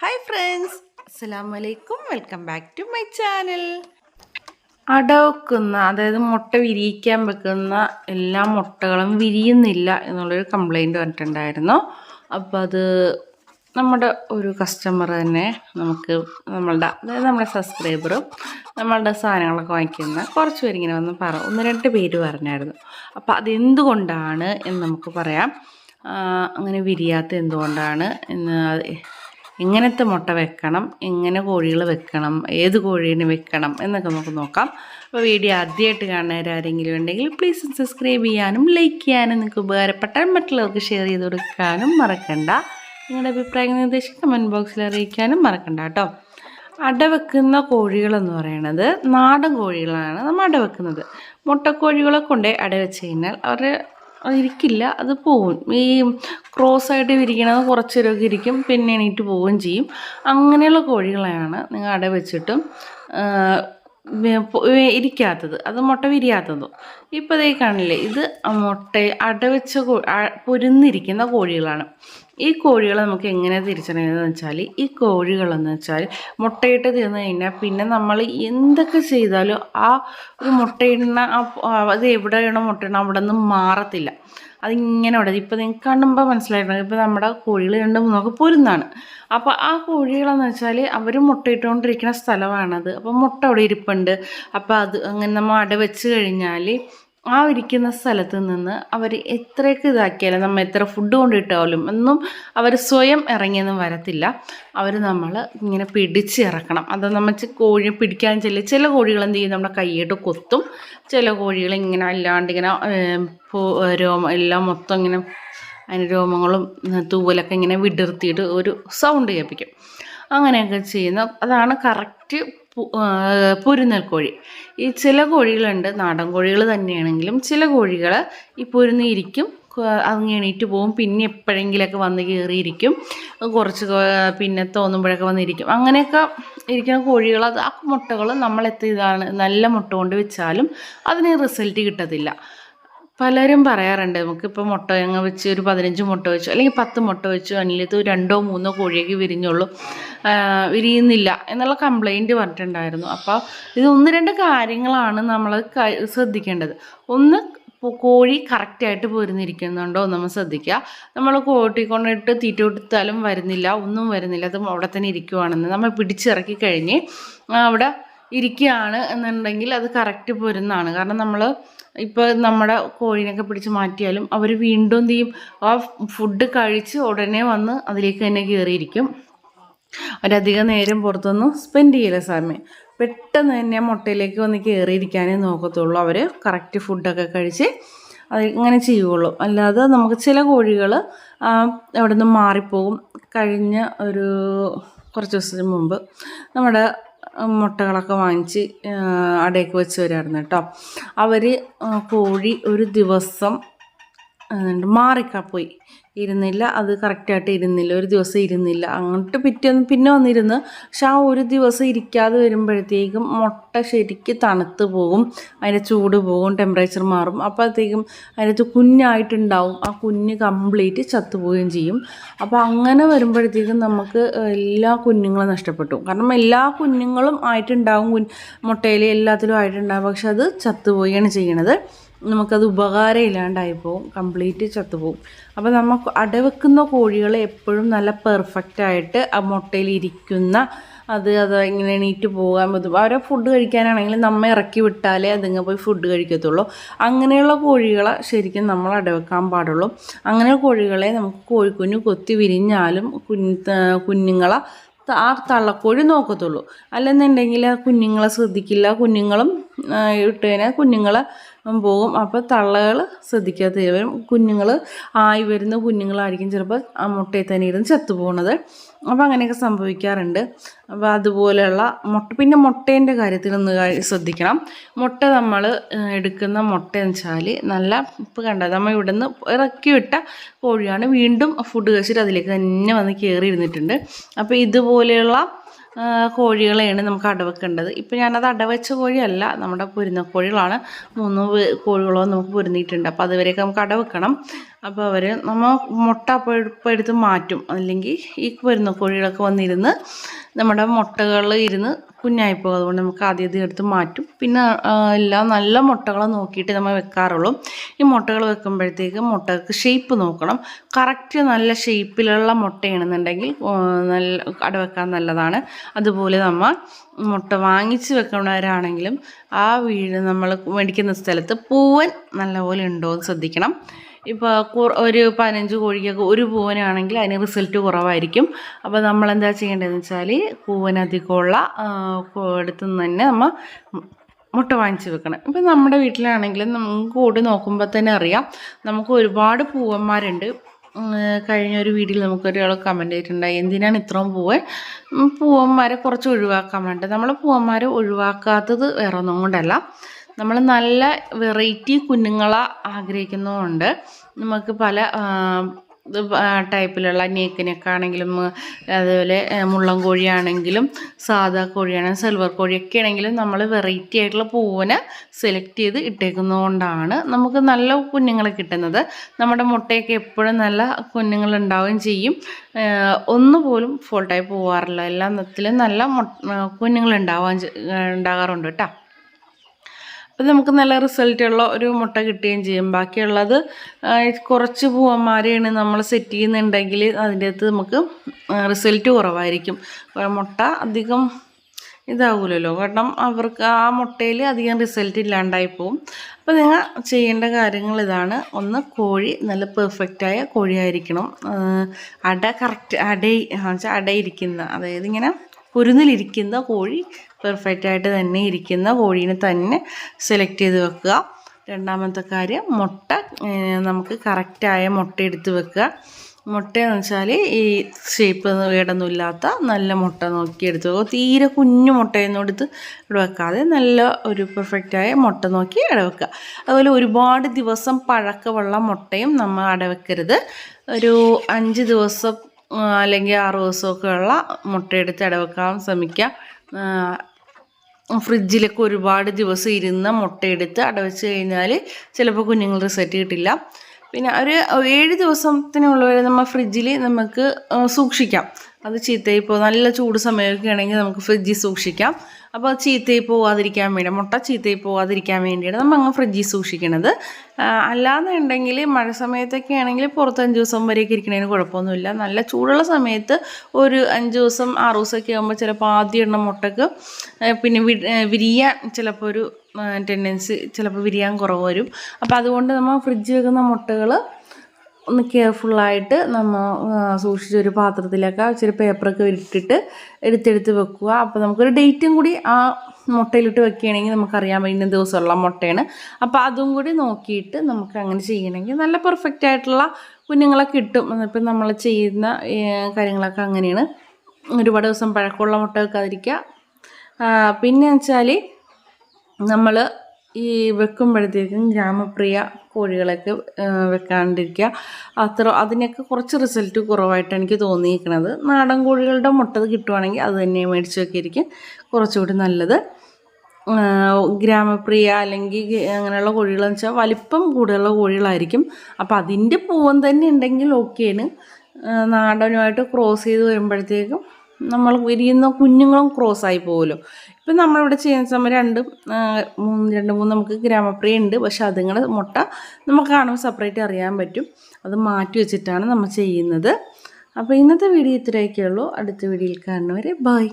Hi friends അസ്സാം വലൈക്കും welcome back to my channel അടവെക്കുന്ന അതായത് മുട്ട വിരിയിക്കാൻ വെക്കുന്ന എല്ലാ മുട്ടകളും വിരിയുന്നില്ല എന്നുള്ളൊരു കംപ്ലൈന്റ് വന്നിട്ടുണ്ടായിരുന്നു. അപ്പോൾ അത് നമ്മുടെ ഒരു കസ്റ്റമർ തന്നെ നമുക്ക് നമ്മളുടെ അതായത് നമ്മുടെ സബ്സ്ക്രൈബറും നമ്മളുടെ സാധനങ്ങളൊക്കെ വാങ്ങിക്കുന്ന കുറച്ച് പേരിങ്ങനെ വന്ന് പറ ഒന്ന് രണ്ട് പേര് പറഞ്ഞായിരുന്നു. അപ്പോൾ അതെന്തുകൊണ്ടാണ് എന്ന് നമുക്ക് പറയാം. അങ്ങനെ വിരിയാത്ത എന്തുകൊണ്ടാണ് എന്ന് എങ്ങനത്തെ മുട്ട വെക്കണം എങ്ങനെ കോഴികൾ വെക്കണം ഏത് കോഴീനെ വെക്കണം എന്നൊക്കെ നമുക്ക് നോക്കാം. അപ്പോൾ വീഡിയോ ആദ്യമായിട്ട് കാണുന്നവരാരെങ്കിലും ഉണ്ടെങ്കിൽ പ്ലീസ് സബ്സ്ക്രൈബ് ചെയ്യാനും ലൈക്ക് ചെയ്യാനും നിങ്ങൾക്ക് ഉപകാരപ്പെട്ടാൽ മറ്റുള്ളവർക്ക് ഷെയർ ചെയ്ത് കൊടുക്കാനും മറക്കണ്ട. നിങ്ങളുടെ അഭിപ്രായങ്ങൾ നിർദ്ദേശം കമന്റ് ബോക്സിൽ അറിയിക്കാനും മറക്കണ്ട കേട്ടോ. അട വെക്കുന്ന കോഴികളെന്ന് പറയുന്നത് നാടൻ കോഴികളാണ് നമ്മൾ അട വെക്കുന്നത് മുട്ടക്കോഴികളെ കൊണ്ട് അട വെച്ച് കഴിഞ്ഞാൽ അവർ ഇരിക്കില്ല അത് പോവും. ഈ ക്രോസ് ആയിട്ട് വിരിക്കണത് കുറച്ച് നേരമൊക്കെ ഇരിക്കും പിന്നെ എണീറ്റ് പോവുകയും ചെയ്യും. അങ്ങനെയുള്ള കോഴികളെയാണ് നിങ്ങൾ അട വെച്ചിട്ടും ഇരിക്കാത്തത്. അത് മുട്ട വിരിയാത്തതും. ഇപ്പോൾ ഇതേ കാണില്ലേ ഇത് മുട്ട അടവെച്ച പൊരുന്നിരിക്കുന്ന കോഴികളാണ്. ഈ കോഴികളെ നമുക്ക് എങ്ങനെ തിരിച്ചറിയുന്നതെന്ന് വെച്ചാൽ ഈ കോഴികളെന്ന് വെച്ചാൽ മുട്ടയിട്ട് തീർന്നു കഴിഞ്ഞാൽ പിന്നെ നമ്മൾ എന്തൊക്കെ ചെയ്താലും ആ ഒരു മുട്ടയിടുന്ന അത് എവിടെയാണോ മുട്ടയിടണം അവിടെ നിന്ന് മാറത്തില്ല. അതിങ്ങനെ അവിടെ ഇപ്പോൾ നിങ്ങൾക്ക് കാണുമ്പോൾ മനസ്സിലായിട്ടുണ്ട് ഇപ്പോൾ നമ്മുടെ കോഴികൾ രണ്ടും മൂന്നൊക്കെ പൊരുന്നാണ്. അപ്പോൾ ആ കോഴികളെന്ന് വെച്ചാൽ അവർ മുട്ടയിട്ടുകൊണ്ടിരിക്കുന്ന സ്ഥലമാണത്. അപ്പോൾ മുട്ട അവിടെ ഇരിപ്പുണ്ട്. അപ്പോൾ അത് അങ്ങനെ നമ്മൾ അടവെച്ച് കഴിഞ്ഞാൽ ആ ഇരിക്കുന്ന സ്ഥലത്ത് നിന്ന് അവർ എത്രയൊക്കെ ഇതാക്കിയാലും നമ്മൾ എത്ര ഫുഡ് കൊണ്ടിട്ടാലും ഒന്നും അവർ സ്വയം ഇറങ്ങിയൊന്നും വരത്തില്ല. അവർ നമ്മൾ ഇങ്ങനെ പിടിച്ച് ഇറക്കണം. അത് നമ്മൾ കോഴി പിടിക്കാൻ ചെല്ല ചില കോഴികൾ എന്ത് ചെയ്യും? നമ്മുടെ കൈയിട്ട് കൊത്തും. ചില കോഴികൾ ഇങ്ങനെ അല്ലാണ്ട് ഇങ്ങനെ രോമം എല്ലാം മൊത്തം ഇങ്ങനെ അതിന് രോമങ്ങളും തൂവലൊക്കെ ഇങ്ങനെ വിടർത്തിയിട്ട് ഒരു സൗണ്ട് കേൾപ്പിക്കും. അങ്ങനെയൊക്കെ ചെയ്യുന്ന അതാണ് കറക്റ്റ് പൊരുന്നൽ കോഴി. ഈ ചില കോഴികളുണ്ട് നാടൻ കോഴികൾ തന്നെയാണെങ്കിലും ചില കോഴികൾ ഈ പൊരുന്നിരിക്കും അങ്ങ് എണീറ്റ് പോവും പിന്നെ എപ്പോഴെങ്കിലൊക്കെ വന്ന് കയറിയിരിക്കും കുറച്ച് പിന്നെ തോന്നുമ്പോഴൊക്കെ വന്നിരിക്കും അങ്ങനെയൊക്കെ ഇരിക്കുന്ന കോഴികൾ അത് ആ മുട്ടകൾ എത്ര നല്ല മുട്ട കൊണ്ട് വെച്ചാലും അതിന് റിസൾട്ട് കിട്ടത്തില്ല. പലരും പറയാറുണ്ട് നമുക്കിപ്പോൾ മുട്ട അങ്ങ് വെച്ച് ഒരു പതിനഞ്ച് മുട്ട വെച്ചു അല്ലെങ്കിൽ പത്ത് മുട്ട വെച്ചു ഇത് രണ്ടോ മൂന്നോ കോഴിയൊക്കെ വിരിഞ്ഞുള്ളൂ വിരിയുന്നില്ല എന്നുള്ള കംപ്ലൈന്റ് പറഞ്ഞിട്ടുണ്ടായിരുന്നു. അപ്പോൾ ഇത് ഒന്ന് രണ്ട് കാര്യങ്ങളാണ് നമ്മൾ ശ്രദ്ധിക്കേണ്ടത്. ഒന്ന് കോഴി കറക്റ്റായിട്ട് പോരുന്നിരിക്കുന്നുണ്ടോ നമ്മൾ ശ്രദ്ധിക്കുക. നമ്മൾ കോട്ടിക്കൊണ്ടിട്ട് തീറ്റ കൊടുത്താലും വരുന്നില്ല ഒന്നും വരുന്നില്ല അത് അവിടെ തന്നെ ഇരിക്കുവാണെന്ന് നമ്മൾ പിടിച്ചിറക്കി കഴിഞ്ഞ് അവിടെ ഇരിക്കുകയാണ് എന്നുണ്ടെങ്കിൽ അത് കറക്റ്റ് പോരുന്നതാണ് കാരണം നമ്മൾ ഇപ്പോൾ നമ്മുടെ കോഴിനൊക്കെ പിടിച്ച് മാറ്റിയാലും അവർ വീണ്ടും എന്ത് ആ ഫുഡ് കഴിച്ച് ഉടനെ വന്ന് അതിലേക്ക് തന്നെ കയറിയിരിക്കും അവരധികം നേരം പുറത്തൊന്നും സ്പെൻഡ് ചെയ്യില്ല സമയം പെട്ടെന്ന് തന്നെ മുട്ടയിലേക്ക് വന്ന് കയറിയിരിക്കാനേ നോക്കത്തുള്ളൂ. അവർ കറക്റ്റ് ഫുഡൊക്കെ കഴിച്ച് അത് ഇങ്ങനെ ചെയ്യുള്ളൂ. അല്ലാതെ നമുക്ക് ചില കോഴികൾ അവിടെ നിന്ന് മാറിപ്പോകും. കഴിഞ്ഞ ഒരു കുറച്ച് ദിവസത്തിന് മുമ്പ് നമ്മുടെ മുട്ടകളൊക്കെ വാങ്ങിച്ച് അടയ്ക്ക് വെച്ച് വരുമായിരുന്നു കേട്ടോ. അവർ കോഴി ഒരു ദിവസം മാറിക്കാ പോയി. ഇരുന്നില്ല. അത് കറക്റ്റായിട്ട് ഇരുന്നില്ല. ഒരു ദിവസം ഇരുന്നില്ല. അങ്ങോട്ട് പിറ്റേന്ന് പിന്നെ വന്നിരുന്ന്. പക്ഷെ ആ ഒരു ദിവസം ഇരിക്കാതെ വരുമ്പോഴത്തേക്കും മുട്ട ശരിക്ക് തണുത്ത് പോകും. അതിന്റെ ചൂട് പോകും. ടെമ്പറേച്ചർ മാറും. അപ്പോഴത്തേക്കും അതിനകത്ത് കുഞ്ഞായിട്ടുണ്ടാവും. ആ കുഞ്ഞ് കംപ്ലീറ്റ് ചത്തുപോവുകയും ചെയ്യും. അപ്പോൾ അങ്ങനെ വരുമ്പോഴത്തേക്കും നമുക്ക് എല്ലാ കുഞ്ഞുങ്ങളും നഷ്ടപ്പെട്ടു. കാരണം എല്ലാ കുഞ്ഞുങ്ങളും ആയിട്ടുണ്ടാവും. മുട്ടയിൽ എല്ലാത്തിലും ആയിട്ടുണ്ടാവും. പക്ഷെ അത് ചത്തുപോവുകയാണ് ചെയ്യണത് നമുക്കത് ഉപകാരം ഇല്ലാണ്ടായി പോവും. കംപ്ലീറ്റ് ചത്തുപോകും അപ്പോൾ നമുക്ക് അടവെക്കുന്ന കോഴികൾ എപ്പോഴും നല്ല പെർഫെക്റ്റ് ആയിട്ട് ആ മുട്ടയിൽ ഇരിക്കുന്ന അത് അത് ഇങ്ങനെ എണീറ്റ് പോകാൻ പറ്റും. അവരെ ഫുഡ് കഴിക്കാനാണെങ്കിൽ നമ്മ ഇറക്കി വിട്ടാലേ അതിങ്ങ് പോയി ഫുഡ് കഴിക്കത്തുള്ളൂ. അങ്ങനെയുള്ള കോഴികളെ ശരിക്കും നമ്മൾ അടവെക്കാൻ പാടുള്ളൂ. അങ്ങനെയുള്ള കോഴികളെ നമുക്ക് കോഴിക്കുഞ്ഞ് കൊത്തി വിരിഞ്ഞാലും കുഞ്ഞു കുഞ്ഞുങ്ങളെ ആ തള്ളക്കോഴി നോക്കത്തുള്ളൂ. അല്ലെന്നുണ്ടെങ്കിൽ കുഞ്ഞുങ്ങളെ ശ്രദ്ധിക്കില്ല. കുഞ്ഞുങ്ങളും ഇട്ട് കഴിഞ്ഞാൽ കുഞ്ഞുങ്ങൾ പോകും. അപ്പോൾ തള്ളകൾ ശ്രദ്ധിക്കാതെ വരും കുഞ്ഞുങ്ങൾ ആയി വരുന്ന കുഞ്ഞുങ്ങളായിരിക്കും ചിലപ്പോൾ ആ മുട്ടയിൽ തന്നെ ഇരുന്ന് ചത്തുപോകുന്നത് അപ്പോൾ അങ്ങനെയൊക്കെ സംഭവിക്കാറുണ്ട്. അപ്പോൾ അതുപോലെയുള്ള മുട്ട പിന്നെ മുട്ടേന്റെ കാര്യത്തിൽ ഒന്ന് ശ്രദ്ധിക്കണം. മുട്ട നമ്മൾ എടുക്കുന്ന മുട്ട എന്ന് വെച്ചാൽ നല്ല ഇപ്പോൾ കണ്ട നമ്മൾ ഇവിടെ നിന്ന് ഇറക്കി വിട്ട കോഴിയാണ് വീണ്ടും ഫുഡ് കഴിച്ചിട്ട് അതിലേക്ക് തന്നെ വന്ന് കയറി ഇരുന്നിട്ടുണ്ട്. അപ്പോൾ ഇതുപോലെയുള്ള കോഴികളെയാണ് നമുക്ക് അടവെക്കേണ്ടത്. ഇപ്പം ഞാനത് അടവെച്ച കോഴിയല്ല നമ്മുടെ പൊരുന്ന കോഴികളാണ്. മൂന്ന് കോഴികളോ നമുക്ക് പൊരുന്നിയിട്ടുണ്ട് അപ്പോൾ അതുവരെയൊക്കെ നമുക്ക് അടവെക്കണം. അപ്പോൾ അവർ നമ്മൾ മുട്ട അപ്പോൾ മാറ്റും. അല്ലെങ്കിൽ ഈ പൊരുന്ന കോഴികളൊക്കെ വന്നിരുന്ന് നമ്മുടെ മുട്ടകൾ ഇരുന്ന് കുഞ്ഞായിപ്പോകും അതുകൊണ്ട് നമുക്ക് ആദ്യം ഇത് എടുത്ത് മാറ്റും. പിന്നെ എല്ലാം നല്ല മുട്ടകൾ നോക്കിയിട്ട് നമ്മൾ വെക്കാറുള്ളൂ. ഈ മുട്ടകൾ വെക്കുമ്പോഴത്തേക്ക് മുട്ടകൾക്ക് ഷേപ്പ് നോക്കണം. കറക്റ്റ് നല്ല ഷേപ്പിലുള്ള മുട്ടയാണെന്നുണ്ടെങ്കിൽ നല്ല അടവെക്കാൻ നല്ലതാണ്. അതുപോലെ നമ്മൾ മുട്ട വാങ്ങിച്ച് വെക്കുന്നവരാണെങ്കിലും ആ വീട് നമ്മൾ മേടിക്കുന്ന സ്ഥലത്ത് പൂവൻ നല്ലപോലെ ഉണ്ടോ എന്ന് ശ്രദ്ധിക്കണം. ഇപ്പോൾ ഒരു പതിനഞ്ച് കോഴിക്കൊക്കെ ഒരു പൂവനാണെങ്കിൽ അതിന് റിസൾട്ട് കുറവായിരിക്കും. അപ്പോൾ നമ്മൾ എന്താ ചെയ്യേണ്ടതെന്ന് വെച്ചാൽ പൂവനധികമുള്ള എടുത്തു നിന്ന് തന്നെ നമ്മൾ മുട്ട വാങ്ങിച്ച് വെക്കണം. ഇപ്പം നമ്മുടെ വീട്ടിലാണെങ്കിലും നമുക്ക് കൂടി നോക്കുമ്പോൾ തന്നെ അറിയാം. നമുക്ക് ഒരുപാട് പൂവന്മാരുണ്ട്. കഴിഞ്ഞ ഒരു വീഡിയോയിൽ നമുക്കൊരാൾ കമന്റ് ചെയ്തിട്ടുണ്ടായി. എന്തിനാണ് ഇത്രയും പൂവ്? പൂവന്മാരെ കുറച്ച് ഒഴിവാക്കാൻ വേണ്ടത് നമ്മൾ പൂവന്മാരെ ഒഴിവാക്കാത്തത് വേറെ ഒന്നും കൊണ്ടല്ല. നമ്മൾ നല്ല വെറൈറ്റി കുഞ്ഞുങ്ങളെ ആഗ്രഹിക്കുന്നതുകൊണ്ട് നമുക്ക് പല ടൈപ്പിലുള്ള നേക്കിനൊക്കെ ആണെങ്കിലും അതുപോലെ ആ, മുള്ളൻ കോഴിയാണെങ്കിലും സാധാ കോഴിയാണെങ്കിലും സിൽവർ കോഴിയൊക്കെ ആണെങ്കിലും നമ്മൾ വെറൈറ്റി ആയിട്ടുള്ള പൂവിനെ സെലക്ട് ചെയ്ത് ഇട്ടേക്കുന്നതുകൊണ്ടാണ് നമുക്ക് നല്ല കുഞ്ഞുങ്ങൾ കിട്ടുന്നത്. നമ്മുടെ മുട്ടയൊക്കെ എപ്പോഴും നല്ല കുഞ്ഞുങ്ങൾ ഉണ്ടാവുകയും ചെയ്യും. ഒന്നുപോലും ഫോൾട്ടായി പോവാറില്ല. എല്ലാത്തിലും നല്ല കുഞ്ഞുങ്ങൾ ഉണ്ടാവാൻ ഉണ്ടാകാറുണ്ട് കേട്ടോ. അപ്പം നമുക്ക് നല്ല റിസൾട്ടുള്ള ഒരു മുട്ട കിട്ടുകയും ചെയ്യും. ബാക്കിയുള്ളത് കുറച്ച് പൂവന്മാരെയാണ് നമ്മൾ സെറ്റ് ചെയ്യുന്നുണ്ടെങ്കിൽ അതിന്റെ അകത്ത് നമുക്ക് റിസൾട്ട് കുറവായിരിക്കും. മുട്ട അധികം ഇതാകൂലല്ലോ കാരണം അവർക്ക് ആ മുട്ടയിൽ അധികം റിസൾട്ട് ഇല്ലാണ്ടായി പോകും അപ്പോൾ നിങ്ങൾ ചെയ്യേണ്ട കാര്യങ്ങൾ ഇതാണ്. ഒന്ന് കോഴി നല്ല പെർഫെക്റ്റായ കോഴിയായിരിക്കണം. അട കറക്റ്റ് അട അടയിരിക്കുന്ന അതായത് ഇങ്ങനെ കുരുന്നിലിരിക്കുന്ന കോഴി പെർഫെക്റ്റ് ആയിട്ട് തന്നെ ഇരിക്കുന്ന കോഴീനെ തന്നെ സെലക്ട് ചെയ്ത് വെക്കുക. രണ്ടാമത്തെ കാര്യം മുട്ട നമുക്ക് കറക്റ്റായ മുട്ട എടുത്ത് വെക്കുക. മുട്ടയെന്ന് വെച്ചാൽ ഈ ഷേപ്പ് വീടൊന്നും ഇല്ലാത്ത നല്ല മുട്ട നോക്കി എടുത്ത് വെക്കുക. തീരെ കുഞ്ഞു മുട്ടയൊന്നും എടുത്ത് ഇവിടെ വെക്കാതെ നല്ല ഒരു പെർഫെക്റ്റായ മുട്ട നോക്കി ഇടവെക്കുക അതുപോലെ ഒരുപാട് ദിവസം പഴക്കമുള്ള മുട്ടയും നമ്മൾ അടവെക്കരുത്. ഒരു അഞ്ച് ദിവസം അല്ലെങ്കിൽ ആറ് ദിവസമൊക്കെ ഉള്ള മുട്ടയെടുത്ത് ഇടവെക്കാൻ ശ്രമിക്കുക ഫ്രിഡ്ജിലൊക്കെ ഒരുപാട് ദിവസം ഇരുന്ന് മുട്ടയെടുത്ത് അടവച്ച് കഴിഞ്ഞാൽ ചിലപ്പോൾ കുഞ്ഞുങ്ങൾ റിസൾട്ട് കിട്ടില്ല. പിന്നെ ഒരു ഏഴ് ദിവസത്തിനുള്ളിൽ നമ്മൾ ഫ്രിഡ്ജിൽ നമുക്ക് സൂക്ഷിക്കാം. അത് ചീത്തയിപ്പോൾ നല്ല ചൂട് സമയമൊക്കെ ആണെങ്കിൽ നമുക്ക് ഫ്രിഡ്ജിൽ സൂക്ഷിക്കാം. അപ്പോൾ അത് ചീത്തയായി പോവാതിരിക്കാൻ വേണ്ടി മുട്ട ചീത്തയിൽ പോവാതിരിക്കാൻ വേണ്ടിയാണ് നമ്മൾ അങ്ങ് ഫ്രിഡ്ജിൽ സൂക്ഷിക്കണത്. അല്ലാതെ ഉണ്ടെങ്കിൽ മഴ സമയത്തൊക്കെ ആണെങ്കിൽ പുറത്ത് അഞ്ച് ദിവസം വരെയൊക്കെ ഇരിക്കണതിന് കുഴപ്പമൊന്നുമില്ല. നല്ല ചൂടുള്ള സമയത്ത് ഒരു അഞ്ച് ദിവസം ആറ് ദിവസമൊക്കെ ആകുമ്പോൾ ചിലപ്പോൾ ആദ്യം മുട്ടക്ക് പിന്നെ വിരിയാൻ ചിലപ്പോൾ ഒരു ടെൻഡൻസി ചിലപ്പോൾ വിരിയാൻ കുറവ് വരും. അപ്പോൾ അതുകൊണ്ട് നമ്മൾ ഫ്രിഡ്ജ് വെക്കുന്ന മുട്ടകൾ ഒന്ന് കെയർഫുള്ളായിട്ട് നമ്മൾ സൂക്ഷിച്ച് ഒരു പാത്രത്തിലൊക്കെ ഇച്ചിരി പേപ്പറൊക്കെ ഇട്ടിട്ട് എടുത്തെടുത്ത് വെക്കുക. അപ്പോൾ നമുക്കൊരു ഡേറ്റും കൂടി ആ മുട്ടയിലിട്ട് വെക്കുകയാണെങ്കിൽ നമുക്കറിയാൻ ഇന്ന ദിവസമുള്ള മുട്ടയാണ്. അപ്പോൾ അതും കൂടി നോക്കിയിട്ട് നമുക്ക് അങ്ങനെ ചെയ്യണമെങ്കിൽ നല്ല പെർഫെക്റ്റ് ആയിട്ടുള്ള കുഞ്ഞുങ്ങളെ കിട്ടും. ഇപ്പം നമ്മൾ ചെയ്യുന്ന കാര്യങ്ങളൊക്കെ അങ്ങനെയാണ്. ഒരുപാട് ദിവസം പഴക്കമുള്ള മുട്ട വെക്കാതിരിക്കുക. പിന്നെ വെച്ചാൽ നമ്മൾ ഈ വെക്കുമ്പോഴത്തേക്കും ഗ്രാമപ്രിയ കോഴികളൊക്കെ വെക്കാണ്ടിരിക്കുക. അത്ര അതിനൊക്കെ കുറച്ച് റിസൾട്ട് കുറവായിട്ട് എനിക്ക് തോന്നിയിരിക്കുന്നത് നാടൻ കോഴികളുടെ മുട്ട കിട്ടുവാണെങ്കിൽ അത് തന്നെ മേടിച്ച് വെക്കിയിരിക്കും കുറച്ചുകൂടി നല്ലത്. ഗ്രാമപ്രിയ അല്ലെങ്കിൽ അങ്ങനെയുള്ള കോഴികളെന്ന് വെച്ചാൽ വലിപ്പം കൂടുതലുള്ള കോഴികളായിരിക്കും. അപ്പോൾ അതിന്റെ പൂവൻ തന്നെ ഉണ്ടെങ്കിൽ ഓക്കെയാണ് നാടനുമായിട്ട് ക്രോസ് ചെയ്ത് വരുമ്പോഴത്തേക്കും നമ്മൾ വിരിയുന്ന കുഞ്ഞുങ്ങളും ക്രോസ് ആയി പോകുമല്ലോ ഇപ്പം നമ്മളിവിടെ ചെയ്യുന്ന സമയം രണ്ട് മൂന്ന് രണ്ട് മൂന്ന് നമുക്ക് ഗ്രാമപ്രിയ ഉണ്ട്. പക്ഷെ അതുങ്ങളുടെ മുട്ട നമുക്ക് കാണുമ്പോൾ സെപ്പറേറ്റ് അറിയാൻ പറ്റും. അത് മാറ്റി വെച്ചിട്ടാണ് നമ്മൾ ചെയ്യുന്നത്. അപ്പോൾ ഇന്നത്തെ വീഡിയോ ഇത്രയൊക്കെ ഉള്ളൂ. അടുത്ത വീഡിയോയിൽ കാണുന്നവരെ ബൈ